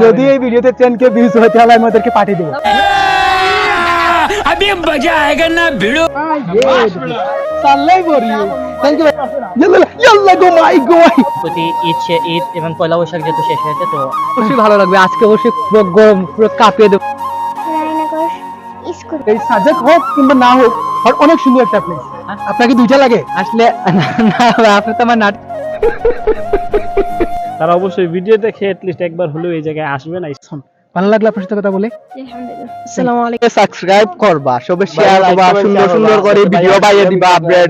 যদি এই ভিডিওতে টেন কে ভিউজ হয় তাহলে আমি ওদেরকে পাঠিয়ে দেবো अभी मजा आएगा ना भिड़ो সাল্লাই বরি থ্যাংক ইউ ইয়াল্লা ইয়াল্লা গো মাই গো মাই প্রতি ঈদ সে- ঈদ এবং পয়লা বৈশাখ যেহেতু শেষ হয়েছে তো অবশ্যই ভালো লাগবে আজকে অবশ্যই পুরো গরম পুরো কাঁপিয়ে দেবো রায়নগর স্কুল এই সাজেক হোক কিংবা না হোক আর অনেক সুন্দর একটা প্লেস আপনাকে দুইটা লাগে আসলে না আপনি তো আমার নাট তারা অবশ্যই ভিডিও দেখে লিস্ট একবার হলেও এই জায়গায় আসবে না। ভালো লাগল আপনার সাথে কথা বলে? আসসালামু আলাইকুম। সাবস্ক্রাইব করবা সবে শেয়ার করবা সুন্দর সুন্দর করে ভিডিও বাইয়ে দিবা update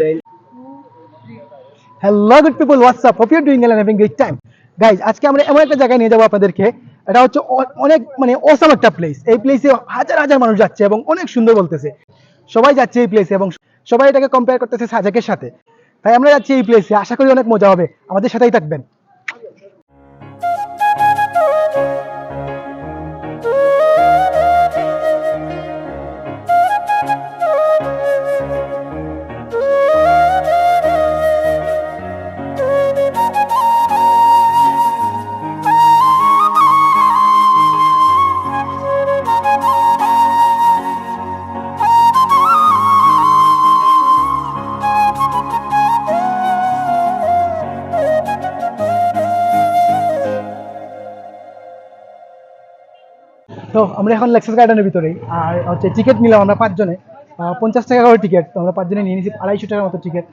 hello good people WhatsApp hope you doing and having great time guys আজকে আমরা এমন একটা জায়গায় নিয়ে যাব আপনাদেরকে। এটা হচ্ছে অনেক মানে অসাম একটা প্লেস এই প্লেসে হাজার হাজার মানুষ যাচ্ছে এবং অনেক সুন্দর বলতেছে। সবাই যাচ্ছে এই প্লেসে এবং সবাই এটাকে কম্পেয়ার করতেছে সাজাকের সাথে। তাই আমরা যাচ্ছি এই প্লেসে আশা করি অনেক মজা হবে। আমাদের সাথেই থাকবেন। তো আমরা এখন লেক্সাস গার্ডেনের ভিতরেই। আর হচ্ছে টিকিট নিলাম আমরা পাঁচজনে। পঞ্চাশ টাকা করে টিকিট তো আমরা পাঁচজনে নিয়ে নিয়েছি আড়াইশো টাকার মতো টিকিট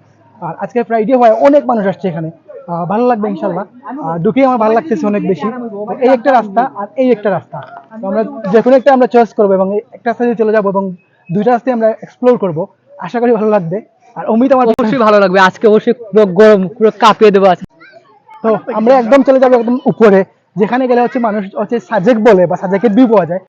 আর আজকে ফ্রাইডে হয় অনেক মানুষ আসছে এখানে। ভালো লাগবে ইনশাল্লাহ ঢুকেই আমার ভালো লাগতেছে অনেক বেশি। এই একটা রাস্তা আর এই একটা রাস্তা। তো আমরা যে কোনো একটা আমরা চয়েস করব এবং একটা রাস্তা দিয়ে চলে যাব এবং দুইটা রাস্তায় আমরা এক্সপ্লোর করব। আশা করি ভালো লাগবে। আর অমিত আমার অবশ্যই ভালো লাগবে। আজকে অবশ্যই পুরো গরম পুরো কাঁপিয়ে দেবো আজকে। তো আমরা একদম চলে যাব একদম উপরে। যেখানে গেলে হচ্ছে মানুষ হচ্ছে সাজেক বলে বা সাজেকের বি পাওয়া যায়।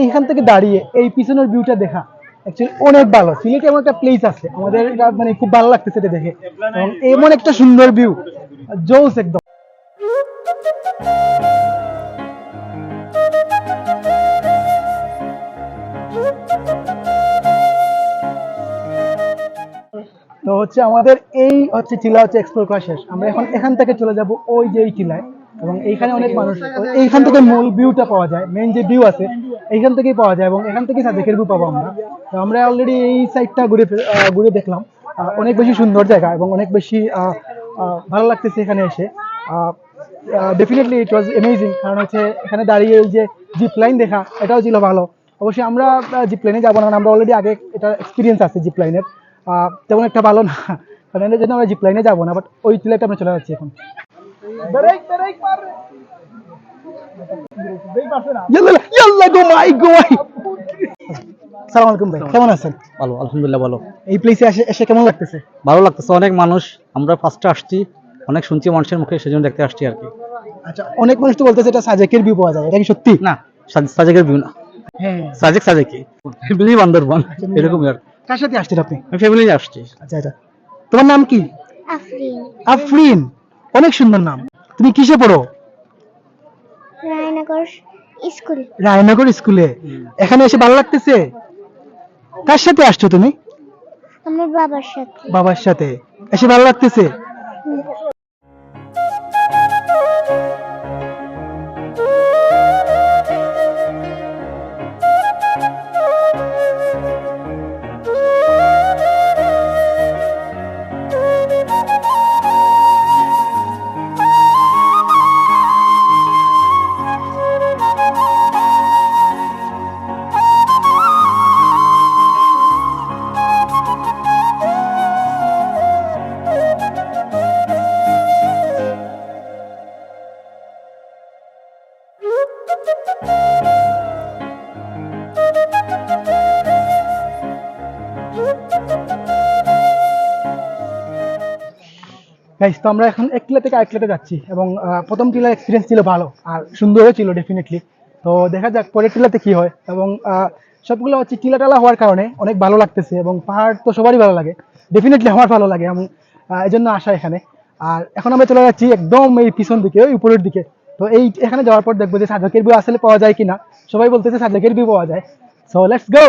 এইখান থেকে দাঁড়িয়ে এই পিছনের ভিউটা দেখা। অ্যাকচুয়ালি অনেক ভালো। সিলেটে এমন একটা প্লেস আছে। আমাদের মানে খুব ভালো লাগতেছে এটা দেখে। এমন একটা সুন্দর ভিউ জোস একদম। তো হচ্ছে আমাদের এই হচ্ছে টিলা হচ্ছে এক্সপ্লোর করা শেষ। আমরা এখন এখান থেকে চলে যাব ওই যে এই টিলায়। এবং এইখানে অনেক মানুষ এইখান থেকে মূল ভিউটা পাওয়া যায় মেইন যে ভিউ আছে এইখান থেকেই পাওয়া যায় এবং এখান থেকে সাজেকের ভিউ পাবো আমরা। তো আমরা অলরেডি এই সাইডটা ঘুরে ঘুরে দেখলাম। অনেক বেশি সুন্দর জায়গা এবং অনেক বেশি ভালো লাগতেছে এখানে এসে। ডেফিনেটলি ইট ওয়াজ অ্যামেজিং কারণ হচ্ছে এখানে দাঁড়িয়ে এই যে জিপ লাইন দেখা এটাও ছিল ভালো। অবশ্যই আমরা জিপ লাইনে যাব না আমরা অলরেডি আগে এটা এক্সপিরিয়েন্স আছে জিপ লাইনের তেমন একটা ভালো না। কারণ এর জন্য আমরা জিপ লাইনে যাব না বাট ওই টিলাটা আমরা চলে যাচ্ছি এখন। সালাম আলাইকুম ভাই কেমন আছেন? ভালো আলহামদুলিল্লাহ ভালো। এই প্লেসে এসে এসে কেমন লাগতেছে? ভালো লাগতেছে অনেক মানুষ। আমরা ফার্স্টে আসছি অনেক শুনছি মানুষের মুখে সেজন্য দেখতে আসছি আর কি। আচ্ছা অনেক মানুষ তো বলতেছে এটা সাজেকের ভিউ পাওয়া যায় এটা কি সত্যি? না সাজ- সাজেকের ভিউ না। হ্যাঁ। সাজেক সাজেকি ফ্যামিলি বান্দরবান এরকমই আর কার সাথে আসছেন আপনি? ফ্যামিলি আসছি। আচ্ছা আচ্ছা। তোমার নাম কি? আফরিন। আফরিন। অনেক সুন্দর নাম। তুমি কিসে পড়ো? রায়নগর স্কুল। রায়নগর স্কুলে। এখানে এসে ভালো লাগতেছে? কার সাথে আসছো তুমি? আমার বাবার সাথে। বাবার সাথে। এসে ভালো লাগতেছে? গাইস তো আমরা এখন থেকে যাচ্ছি এবং প্রথম টিলার এক্সপিরিয়েন্স ছিল ভালো আর সুন্দরও ছিল ডেফিনেটলি তো দেখা যাক পরের টিলাতে কি হয় এবং সবগুলো হচ্ছে টিলা টালা হওয়ার কারণে অনেক ভালো লাগতেছে এবং পাহাড় তো সবারই ভালো লাগে। ডেফিনেটলি আমার ভালো লাগে আমি এই জন্য আসা এখানে। আর এখন আমরা চলে যাচ্ছি একদম এই পিছন দিকে, ওই উপরের দিকে। তো এই এখানে যাওয়ার পর দেখব যে সাজেকের ভিউ আসলে পাওয়া যায় কিনা। সবাই বলতেছে সাজেকের ভিউ পাওয়া যায়। সো লেটস গো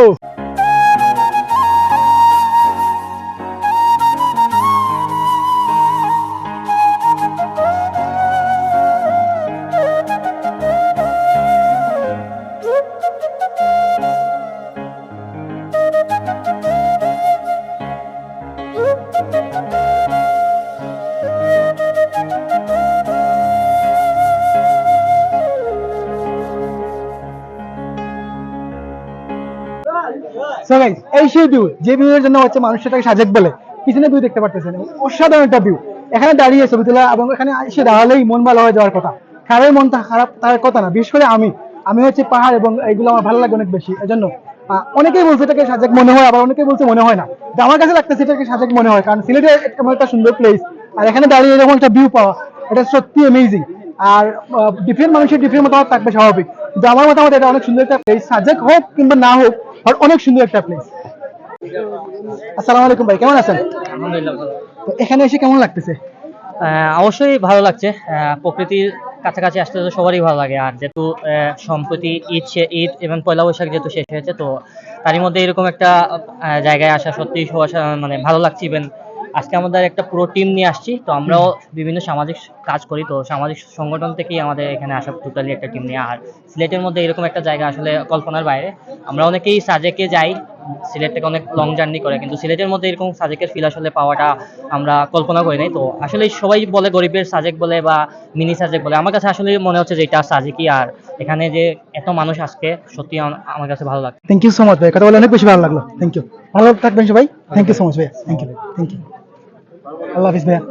সেই ভিউ যে ভিউয়ের জন্য হচ্ছে মানুষ সেটাকে সাজেক বলে। পিছনে ভিউ দেখতে পারতেছেন অসাধারণ একটা ভিউ এখানে দাঁড়িয়ে ছবি তোলা এবং এখানে এসে দাঁড়ালেই মন ভালো হয়ে যাওয়ার কথা। কারোর মন খারাপ, তার কথা না, বিশেষ করে আমি। আমি হচ্ছে পাহাড় এবং এইগুলো আমার ভালো লাগে অনেক বেশি, এজন্য। অনেকেই বলছে এটাকে সাজেক মনে হয়, আবার অনেকেই বলছে মনে হয় না। তো আমার কাছে লাগতেছে এটাকে সাজেক মনে হয়, কারণ সিলেটে এমন একটা সুন্দর প্লেস আর এখানে দাঁড়িয়ে এরকম একটা ভিউ পাওয়া, এটা সত্যি অ্যামেজিং আর ডিফারেন্ট মানুষের ডিফারেন্ট মতামত থাকবে স্বাভাবিক। কিন্তু আমার মতামত এটা, অনেক সুন্দর একটা প্লেস সাজেক হোক কিংবা না হোক অনেক সুন্দর একটা প্লেস আসসালামু আলাইকুম ভাই কেমন আছেন? আলহামদুলিল্লাহ ভালো। তো এখানে এসে কেমন লাগতেছে? অবশ্যই ভালো লাগছে। প্রকৃতির কাছাকাছি আসতে তো সবারই ভালো লাগে। আর যেহেতু সম্প্রতি ঈদ ঈদ এবং পয়লা বৈশাখ যেহেতু শেষ হয়েছে তো তারই মধ্যে এরকম একটা জায়গায় আসা সবার মানে ভালো লাগছে। ইভেন আজকে আমাদের একটা পুরো টিম নিয়ে আসছি। তো আমরাও বিভিন্ন সামাজিক কাজ করি। তো সামাজিক সংগঠন থেকেই আমাদের এখানে আসা টোটালি একটা টিম নিয়ে। আর সিলেটের মধ্যে এরকম একটা জায়গা আসলে কল্পনার বাইরে। আমরা অনেকেই সাজেকে যাই সিলেট থেকে অনেক লং জার্নি করে, কিন্তু সিলেটের মধ্যে এরকম সাজেকের ফিল আসলে পাওয়াটা আমরা কল্পনা করি নাই। তো আসলে সবাই বলে গরিবের সাজেক বলে বা মিনি সাজেক বলে, আমার কাছে আসলে মনে হচ্ছে যে এটা সাজেকই। আর এখানে যে এত মানুষ আজকে, সত্যি আমার কাছে ভালো লাগে থ্যাংক ইউ সো মাচ ভাই। কথা বলে অনেক বেশি ভালো লাগল। থ্যাংক ইউ ভালো থাকবেন সবাই। থ্যাংক ইউ সো মাচ ভাই থ্যাংক ইউ থ্যাংক ইউ আল্লাহ হাফিজ, ভাইয়া।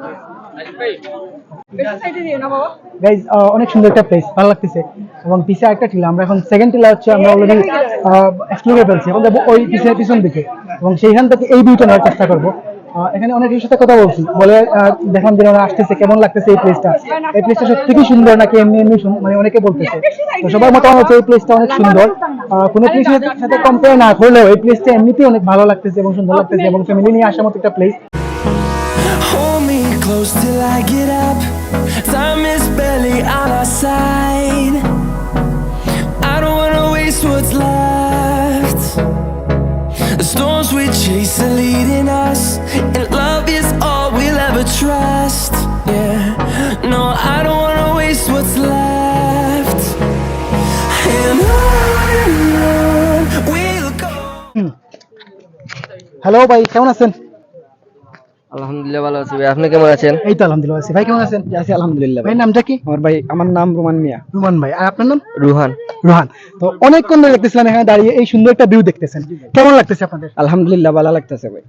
গাইজ অনেক সুন্দর একটা প্লেস ভালো লাগতেছে। এবং পিছে একটা টিলা আমরা এখন সেকেন্ড টিলা হচ্ছে আমরা অলরেডি এক্সপ্লোর করে ফেলছি। এখন যাব ওই পিছে পিছন দিকে। এবং সেইখান থেকে এই ভিউটা নেওয়ার চেষ্টা করব। এখানে অনেকের সাথে কথা বলছি বলে দেখলাম যে ওরা আসতেছে কেমন লাগতেছে এই প্লেসটা এই প্লেসটা সত্যি কি সুন্দর নাকি এমনি এমনি মানে অনেকে বলতেছে। তো সবার মতামত হচ্ছে এই প্লেসটা অনেক সুন্দর। আহ, কোনো প্লেসের সাথে কম্পেয়ার না করলেও এই প্লেসটা এমনিতেই অনেক ভালো লাগতেছে এবং সুন্দর লাগতেছে এবং ফ্যামিলি নিয়ে আসার মতো একটা place close till I get up. Time is barely on our side. I don't wanna waste what's left. The storms we chase are leading us, and love is all we'll ever trust. Yeah, no, I don't wanna waste what's left. And on and on we'll go. Hello ভাই কেমন আছেন আলহামদুলিল্লাহ ভালো আছি ভাই। আপনি কেমন আছেন? এই তো আলহামদুলিল্লাহ আছি। ভাই কেমন আছেন? আছি আলহামদুলিল্লাহ ভাই। নামটা কি? আমার ভাই আমার নাম রোমান মিয়া। রুমান ভাই। আর আপনার নাম? রুহান। রোহান। তো অনেকক্ষণ ধরে দেখতেছিলাম এখানে দাঁড়িয়ে এই সুন্দর একটা ভিউ দেখতেছেন। কেমন লাগতেছে আপনাদের? আলহামদুলিল্লাহ ভালো লাগতেছে ভাই।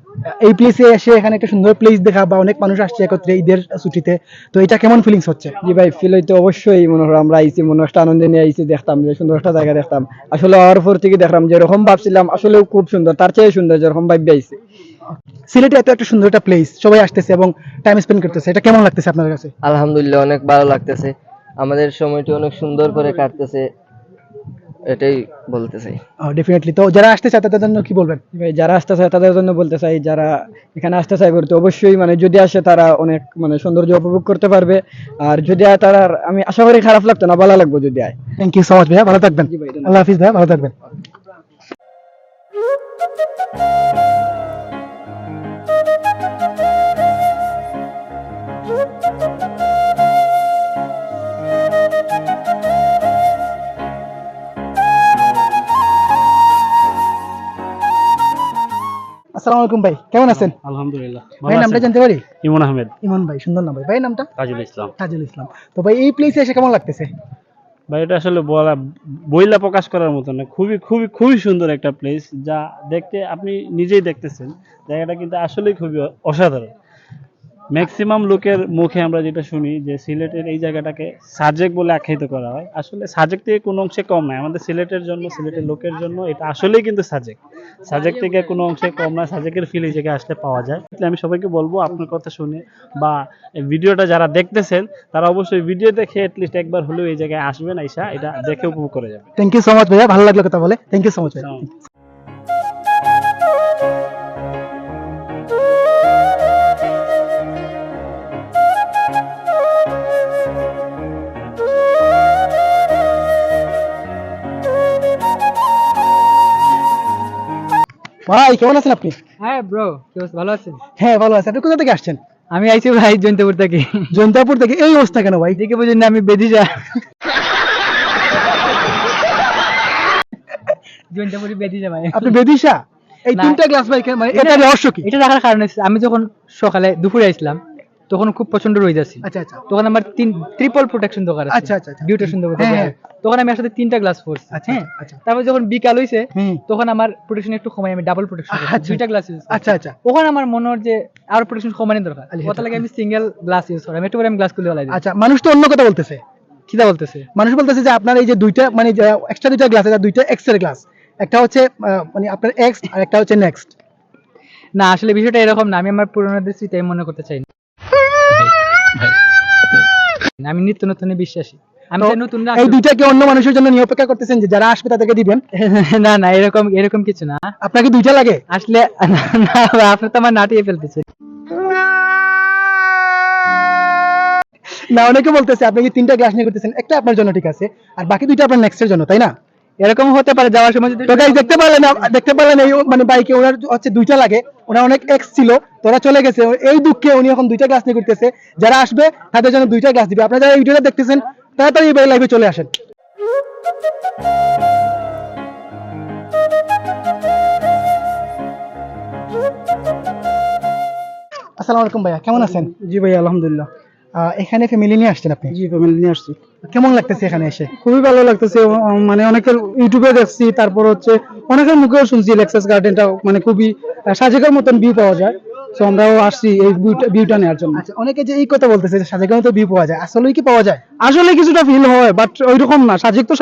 এই প্লেসে এসে এখানে একটা সুন্দর প্লেস দেখা বা অনেক মানুষ আসছে একত্রে ঈদের ছুটিতে। তো এটা কেমন ফিলিংস হচ্ছে? জি ভাই ফিল হইতে অবশ্যই। মনে হয় আমরা আইছি মনে একটা আনন্দ নিয়ে আইছি দেখতাম যে সুন্দর একটা জায়গা দেখতাম। আসলে হওয়ার পর থেকে দেখলাম যেরকম ভাবছিলাম আসলে খুব সুন্দর তার চেয়ে সুন্দর যেরকম ভাববে আইছি। সিলেটে এত একটা সুন্দর একটা প্লেস সবাই আসতেছে এবং টাইম স্পেন্ড করতেছে। এটা কেমন লাগতেছে আপনার কাছে? আলহামদুলিল্লাহ অনেক ভালো লাগতেছে। আমাদের সময়টি অনেক সুন্দর করে কাটতেছে এটাই বলতে চাই। ডেফিনেটলি তো যারা আসতে চায় তাদের জন্য কি বলবেন? ভাই যারা আসতে চায় তাদের জন্য বলতে চাই যারা এখানে আসতে চায় বলতে অবশ্যই মানে যদি আসে তারা অনেক মানে সৌন্দর্য উপভোগ করতে পারবে। আর যদি আয় তারা আমি আশা করি খারাপ লাগতো না ভালো লাগবে যদি আয়। থ্যাংক ইউ সো মাচ ভাইয়া। ভালো থাকবেন। ভাই, আল্লাহ হাফিজ ভাইয়া ভালো থাকবেন। আসসালামু আলাইকুম ভাই কেমন আছেন? আলহামদুলিল্লাহ ভাই নামটা জানতে পারি? ইমন আহমেদ। ইমন ভাই সুন্দর নাম ভাই। ভাই নামটা? তাজুল ইসলাম। তাজুল ইসলাম। তো ভাই এই প্লেসে এসে কেমন লাগতেছে? ভাই এটা আসলে বলা বইলা প্রকাশ করার মতো না খুবই খুবই খুবই সুন্দর একটা প্লেস যা দেখতে আপনি নিজেই দেখতেছেন। জায়গাটা কিন্তু আসলে খুবই অসাধারণ। ম্যাক্সিমাম লোকের মুখে আমরা যেটা শুনি যে সিলেটের এই জায়গাটাকে সাজেক বলে আখ্যায়িত করা হয়। আসলে সাজেক থেকে কোনো অংশে কম নয়। আমাদের সিলেটের জন্য সিলেটের লোকের জন্য এটা আসলেই কিন্তু সাজেক। সাজেক থেকে কোনো অংশে কম না সাজেকের ফিল এই জায়গায় আসলে পাওয়া যায়। আমি সবাইকে বলব আপনার কথা শুনে বা ভিডিওটা যারা দেখতেছেন তারা অবশ্যই ভিডিও দেখে অ্যাটলিস্ট একবার হলেও এই জায়গায় আসবেন আইসা এটা দেখে উপভোগ করে যাবে থ্যাংক ইউ সো মাচ ভাইয়া। ভালো লাগল কথা বলে। থ্যাংক ইউ সো মাচ ভাইয়া। ভাই কেমন আছেন আপনি? হ্যাঁ ব্রো ভালো আছেন? হ্যাঁ ভালো আছি। আপনি কোথা থেকে আসছেন? আমি আইছি ভাই জয়ন্তপুর থেকে। জয়ন্তপুর থেকে? এই অবস্থা কেন ভাই? দেখে বুঝেন আমি বেদি যা। জয়ন্তপুরি বেদিজা ভাই। আপনি বেদিশা এই। তিনটা গ্লাস ভাই মানে এটা রহস্য কি? এটা রাখার কারণ আমি যখন সকালে দুপুরে আসলাম তখন খুব প্রচণ্ড রোদ আছে আচ্ছা আচ্ছা। তখন আমার তিন ট্রিপল প্রোটেকশন দরকার আছে। আচ্ছা, আচ্ছা, আচ্ছা। বিউটেশন দরকার হ্যাঁ, আছে। হ্যাঁ। তখন আমি আসলে তিনটা গ্লাস পরছি। আচ্ছা, হ্যাঁ? আচ্ছা। তারপর যখন বিকাল হইছে তখন আমার প্রোটেকশন একটু কমাই আমি ডাবল প্রোটেকশন আচ্ছা। দুইটা গ্লাস ইউজ আচ্ছা আচ্ছা। ওখানে আমার মনে হয় যে আরও প্রোটেকশন কমানোর দরকার। আচ্ছা। ওটা লাগে আমি সিঙ্গেল গ্লাস ইউজ করি আমি একটু আমি গ্লাস খুলে ফেলাই আচ্ছা মানুষ তো অন্য কথা বলতেছে। কিটা বলতেছে? মানুষ বলতেছে যে আপনার এই যে দুইটা মানে এক্সট্রা দুইটা গ্লাস আছে দুইটা এক্সের গ্লাস একটা হচ্ছে মানে আপনার এক্স আর একটা হচ্ছে নেক্সট না আসলে বিষয়টা এরকম না আমি আমার পুরোনোদের স্মৃতি আমি মনে করতে চাই আমি নিত্য নতুন বিশ্বাসী। আমি নতুন এই দুইটাকে অন্য মানুষের জন্য নিয়ে অপেক্ষা করতেছেন যে যারা আসবে তাদেরকে দিবেন? না না এরকম এরকম কিছু না। আপনাকে দুইটা লাগে? আসলে না আপনি তো আমার নাটিয়ে ফেলতেছে। না অনেকে বলতেছে আপনি কি তিনটা গ্লাস নিয়ে করতেছেন একটা আপনার জন্য ঠিক আছে আর বাকি দুইটা আপনার নেক্সটের জন্য তাই না? এরকম হতে পারে, যাওয়ার সময় যদি তো গাইস দেখতে পারলেন দেখতে পারলেন এই মানে বাইকে ওনার হচ্ছে দুইটা লাগে, ওনার অনেক এক্স ছিল তোরা চলে গেছে, এই দুঃখে উনি এখন দুইটা গ্লাস নিয়ে করতেছে যারা আসবে তাদের জন্য দুইটা গ্লাস দিবে। আপনারা যারা এই ভিডিওটা দেখতেছেন, তাড়াতাড়ি এই লাইভে চলে আসেন। আসসালামু আলাইকুম ভাইয়া, কেমন আছেন? জি ভাই আলহামদুলিল্লাহ। এখানে ফ্যামিলি নিয়ে আসছেন আপনি? জি ফ্যামিলি নিয়ে আসছি। কেমন লাগতেছে এখানে এসে? খুবই ভালো লাগতেছে মানে অনেকের ইউটিউবে দেখছি তারপর হচ্ছে অনেকের মুখেও শুনছি লেক্সাস গার্ডেনটা মানে খুবই সাজেকার মতন ভিউ পাওয়া যায়। তো আমরাও আসছি এই ভিউটা নেওয়ার জন্য। আচ্ছা অনেকে যে এই কথা বলতেছে যে সাজেকানে তো বিয়ে পাওয়া যায় আসলেই কি পাওয়া যায়? আসলে কিছুটা ফিল হয় বাট ওইরকম না সাজেক তো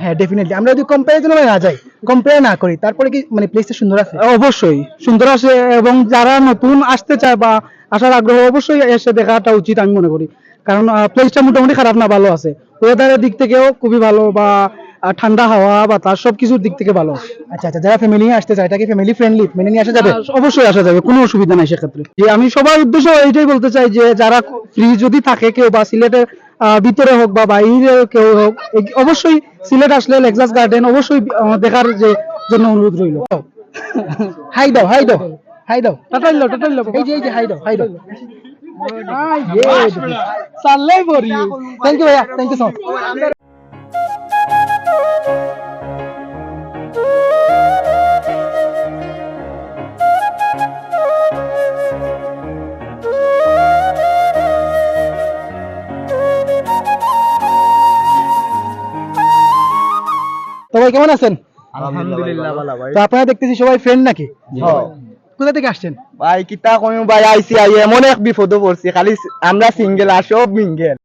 হ্যাঁ ডেফিনেটলি আমরা যদি কম্পারিজনে না যাই কম্পেয়ার না করি তারপরে কি মানে প্লেসটা সুন্দর আছে? অবশ্যই সুন্দর আছে এবং যারা নতুন আসতে চায় বা আসার আগ্রহ অবশ্যই এসে দেখাটা উচিত আমি মনে করি। কারণ প্লেসটা মোটামুটি খারাপ না ভালো আছে। ওয়েদারের দিক থেকেও খুবই ভালো বা ঠান্ডা হাওয়া বাতাস সব কিছুর দিক থেকে ভালো আচ্ছা আচ্ছা যারা ফ্যামিলি নিয়ে আসতে চায় এটা কি ফ্যামিলি ফ্রেন্ডলি মেনে নিয়ে আসা যাবে অবশ্যই আসা যাবে কোনো অসুবিধা নাই সেক্ষেত্রে যে আমি সবার উদ্দেশ্য এইটাই বলতে চাই যে যারা ফ্রি যদি থাকে কেউ বা সিলেটের ভিতরে হোক বা বাইরে কেউ হোক অবশ্যই সিলেট আসলে লেক্সাস গার্ডেন অবশ্যই দেখার যে জন্য অনুরোধ রইল হাই দাও হাই দাও হাই দাও টাটাইল টাটাইল এই যে এই যে হাই দাও হাই দাও সাল্লাই ফর ইউ থ্যাংক ইউ ভাইয়া থ্যাংক ইউ সো মাচ তো ভাই কেমন আছেন? আলহামদুলিল্লাহ তো আপনারা দেখতেছি সবাই ফ্রেন্ড নাকি? কোথা থেকে আসছেন? ভাই কিতা কমি ভাই আইসি আই এমন এক বিপদ পড়ছি খালি আমরা সিঙ্গেল আর সব মিঙ্গেল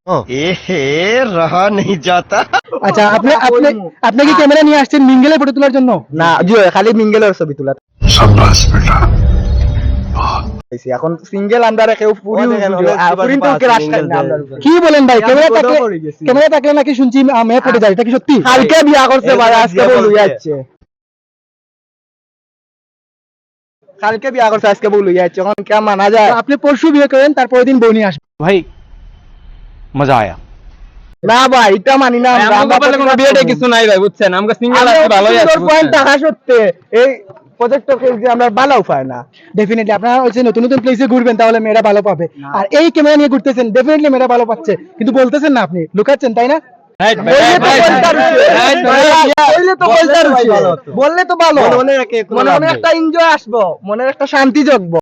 আচ্ছা আপনি আপনি আপনি কি ক্যামেরা নিয়ে আসছেন মিঙ্গেলের ফটো তোলার জন্য? না জি খালি মিঙ্গেলের ছবি তোলা কালকে আজকে যায়। আপনি পরশু বিয়ে করেন তারপরের দিন বউ আসবে। ভাই মজা আয়া। না ভাই এটা মানি না বিয়েটা কিছু নাই ভাই বুঝছেন? আমাকে সিঙ্গেল আছে ভালোই আছে পয়েন্ট এই আমরা পাই না। ডেফিনেটলি আপনারা হচ্ছে নতুন নতুন প্লেসে ঘুরবেন তাহলে মেয়েরা ভালো পাবে। আর এই ক্যামেরা নিয়ে ঘুরতেছেন ডেফিনেটলি মেয়েরা ভালো পাচ্ছে। কিন্তু বলতেছেন না আপনি লুকাচ্ছেন তাই না? বললে তো বললে তো ভালো। মনে একটা এনজয় আসব মনের একটা শান্তি জগবো।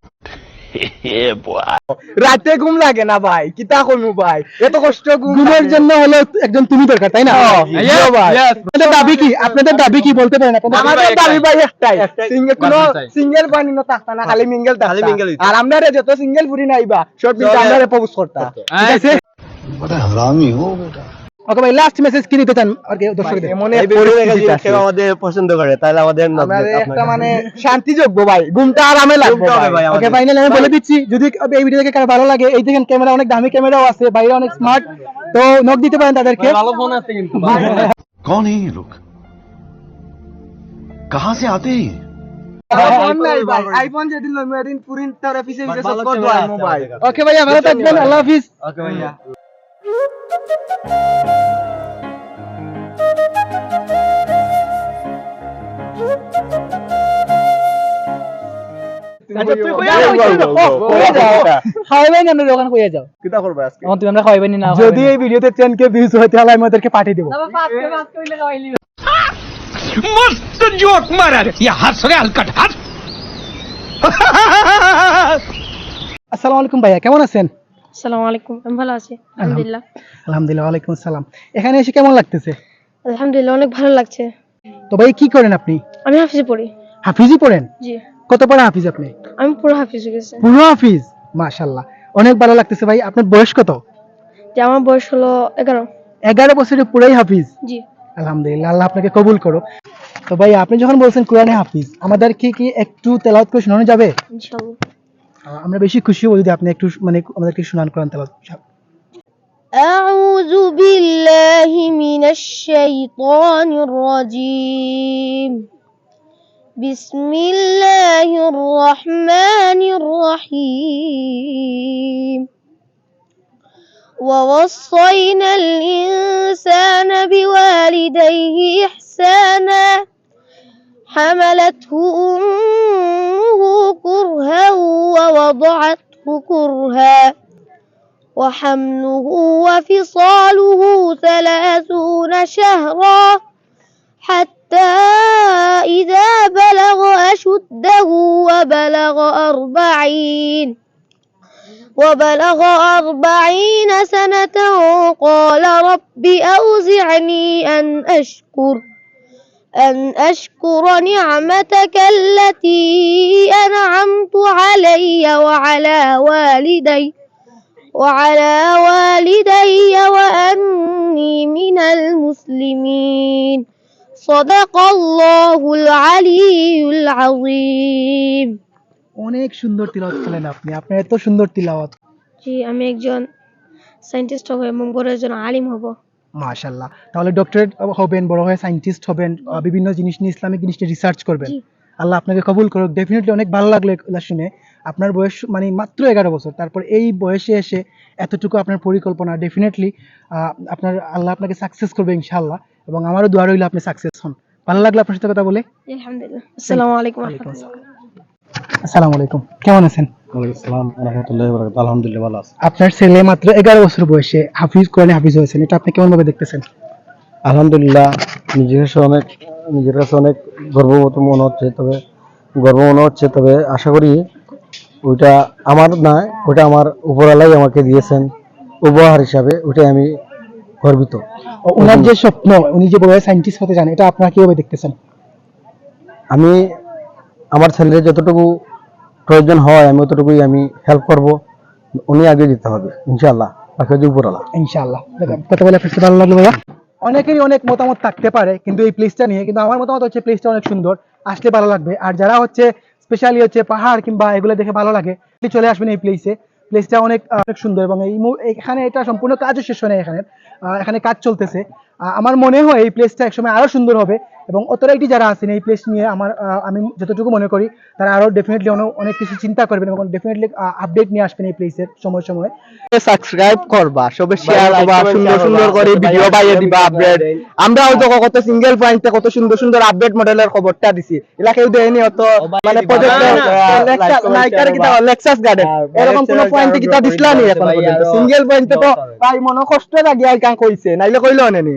রাতে ঘুম লাগে না ভাই কিতা করব ভাই? এত কষ্ট ঘুমের জন্য হলো একজন তুমি দরকার তাই না? ভাই। আপনাদের দাবি কি? আপনাদের দাবি কি বলতে পারেন? আমাদের দাবি ভাই একটাই। সিঙ্গেল কোন সিঙ্গেল বানি না থাকতা না খালি মিঙ্গেল খালি মিঙ্গেল আর আমরা যত সিঙ্গেল পুরি নাইবা শর্ট ভিডিও আমরা প্রপোজ করতা। ঠিক আছে? ওকে ভাই লাস্ট মেসেজ কি দিতে চান আর কি দর্শকদের মনে আমাদের পছন্দ করে তাহলে আমাদের আমাদের একটা মানে শান্তি যোগ্য ভাই ঘুমটা আরামে লাগবে ভাই ওকে ফাইনাল আমি বলে দিচ্ছি যদি এই ভিডিও দেখে কারো ভালো লাগে এই দেখেন ক্যামেরা অনেক দামি ক্যামেরাও আছে বাইরে অনেক স্মার্ট তো নক দিতে পারেন তাদেরকে कौन है ये लोग कहाँ से आते हैं ये? আইফোন নাই ভাই আইফোন যেদিন লইমু এদিন পুরিন তার অফিসে এসে সব কত আইমু ভাই ওকে ভাইয়া ভালো থাকবেন আল্লাহ হাফিজ ওকে ভাইয়া যদি এই ভিডিওতে টেন কে ভিউজ হয় তাহলে আমি ওদেরকে পাঠিয়ে দেবো। মস্ত জোক মারার ইয়া হাস হাস আসসালামু আলাইকুম ভাইয়া কেমন আছেন? আসসালামু আলাইকুম। আমি ভালো আছি আলহামদুলিল্লাহ। আলহামদুলিল্লাহ ওয়ালাইকুম আসসালাম। এখানে এসে কেমন লাগতেছে? আলহামদুলিল্লাহ অনেক ভালো লাগছে। তো ভাই কি করেন আপনি? আমি হাফিজে পড়ি। হাফিজি পড়েন? জি। কত পড়া হাফিজ আপনি? আমি পুরো হাফিজ হয়ে গেছি। পুরো হাফিজ? মাশাল্লাহ অনেক ভালো লাগতেছে ভাই। আপনার বয়স কত? যে আমার বয়স হলো এগারো। এগারো বছরের পুরাই হাফিজ? জি। আলহামদুলিল্লাহ আল্লাহ আপনাকে কবুল করো তো ভাই আপনি যখন বলছেন কোরআনে হাফিজ আমাদের কি কি একটু তেলাওয়াত করে শোনানো যাবে? ইনশাআল্লাহ। আমরা বেশি খুশি হব যদি আপনি একটু মানে আমাদেরকে শোনান কোরআন তেলাওয়াত أعوذ بالله من الشيطان الرجيم بسم الله الرحمن الرحيم ووصينا الإنسان بوالديه إحسانا حملته أمه كرها ووضعته كرها وحمله وفصاله ثلاثون شهرا حتى إذا بلغ أشده وبلغ أربعين وبلغ أربعين سنة قال رب أوزعني أن أشكر أن أشكر نعمتك التي أنعمت علي وعلى والدي وعلى والدي وأني من المسلمين صدق الله العلي العظيم অনেক সুন্দর তিলাওয়াত করলেন আপনি আপনার এত সুন্দর তিলাওয়াত জি আমি একজন সায়েন্টিস্ট হব এবং বড় একজন আলিম হব মাশাল্লাহ তাহলে ডক্টরেট হবেন বড় হয়ে সায়েন্টিস্ট হবেন বিভিন্ন জিনিস নিয়ে ইসলামিক জিনিস নিয়ে রিসার্চ করবেন। আল্লাহ আপনাকে কবুল করুক। ডেফিনেটলি অনেক ভালো লাগল এগুলা শুনে। আপনার বয়স মানে মাত্র এগারো বছর। তারপর এই বয়সে এসে এতটুকু আপনার পরিকল্পনা ডেফিনেটলি আপনার আল্লাহ আপনাকে সাকসেস করবে ইনশাআল্লাহ। এবং আমারও দোয়া রইল আপনি সাকসেস হন। ভালো লাগল আপনার সাথে কথা বলে? আলহামদুলিল্লাহ। আসসালামু আলাইকুম আসসালামু আলাইকুম। কেমন আছেন? আলহামদুলিল্লাহ ভালো আছে। আপনার ছেলে মাত্র এগারো বছর বয়সে হাফিজ কোরআনে হাফিজ হয়েছেন এটা আপনি কেমন ভাবে দেখতেছেন? আলহামদুলিল্লাহ নিজের কাছে অনেক নিজের কাছে অনেক গর্ববোধ মনে হচ্ছে তবে গর্ব মনে হচ্ছে তবে আশা করি ওইটা আমার না ওটা আমার উপরালাই আমাকে দিয়েছেন উপহার হিসাবে ওটাই আমি গর্বিত। ওনার যে স্বপ্ন উনি যে বড় সায়েন্টিস্ট হতে চান এটা আপনারা কীভাবে দেখতেছেন? আমি আমার ছেলের যতটুকু প্রয়োজন হয়, আমি অতটুকুই আমি হেল্প করব। উনি আগে দিতে হবে, ইনশাআল্লাহ। বাকি হচ্ছে উপরালা ইনশাআল্লাহ। কথা বলে আপনার ভালো লাগল ভাইয়া? অনেকেরই অনেক মতামত থাকতে পারে, কিন্তু এই প্লেসটা নিয়ে, কিন্তু আমার মতামত হচ্ছে প্লেসটা অনেক সুন্দর, আসলে ভালো লাগবে। আর যারা হচ্ছে স্পেশালি হচ্ছে পাহাড় কিংবা এগুলো দেখে ভালো লাগে চলে আসবেন এই প্লেসে প্লেসটা অনেক অনেক সুন্দর এবং এই এখানে এটা সম্পূর্ণ কাজও শেষ হয় না এখানে এখানে কাজ চলতেছে। আমার মনে হয় এই প্লেসটা একসময় আরও সুন্দর হবে এবং অথরাইটি যারা আছেন এই প্লেস নিয়ে আমার আমি যতটুকু মনে করি তারা আরও ডেফিনেটলি অনেক কিছু চিন্তা করবেন এবং ডেফিনেটলি আপডেট নিয়ে আসবেন এই প্লেসের সময় সময়। সাবস্ক্রাইব করবা সবে শেয়ার করবা সুন্দর সুন্দর করে ভিডিও বাইরে দিবা আপডেট আমরা হয়তো কত সিঙ্গেল পয়েন্টে কত সুন্দর সুন্দর আপডেট মডেলের খবরটা দিছি। এলা কেউ দেয়নি অত মানে প্রজেক্ট নাইকার কিতা লেক্সাস গার্ডেন এরকম কোন পয়েন্টে কিতা দিছলা নি এখন পর্যন্ত? সিঙ্গেল পয়েন্টে তো ভাই মনে কষ্ট লাগি আর কান কইছে। নাইলে কইলো নেনি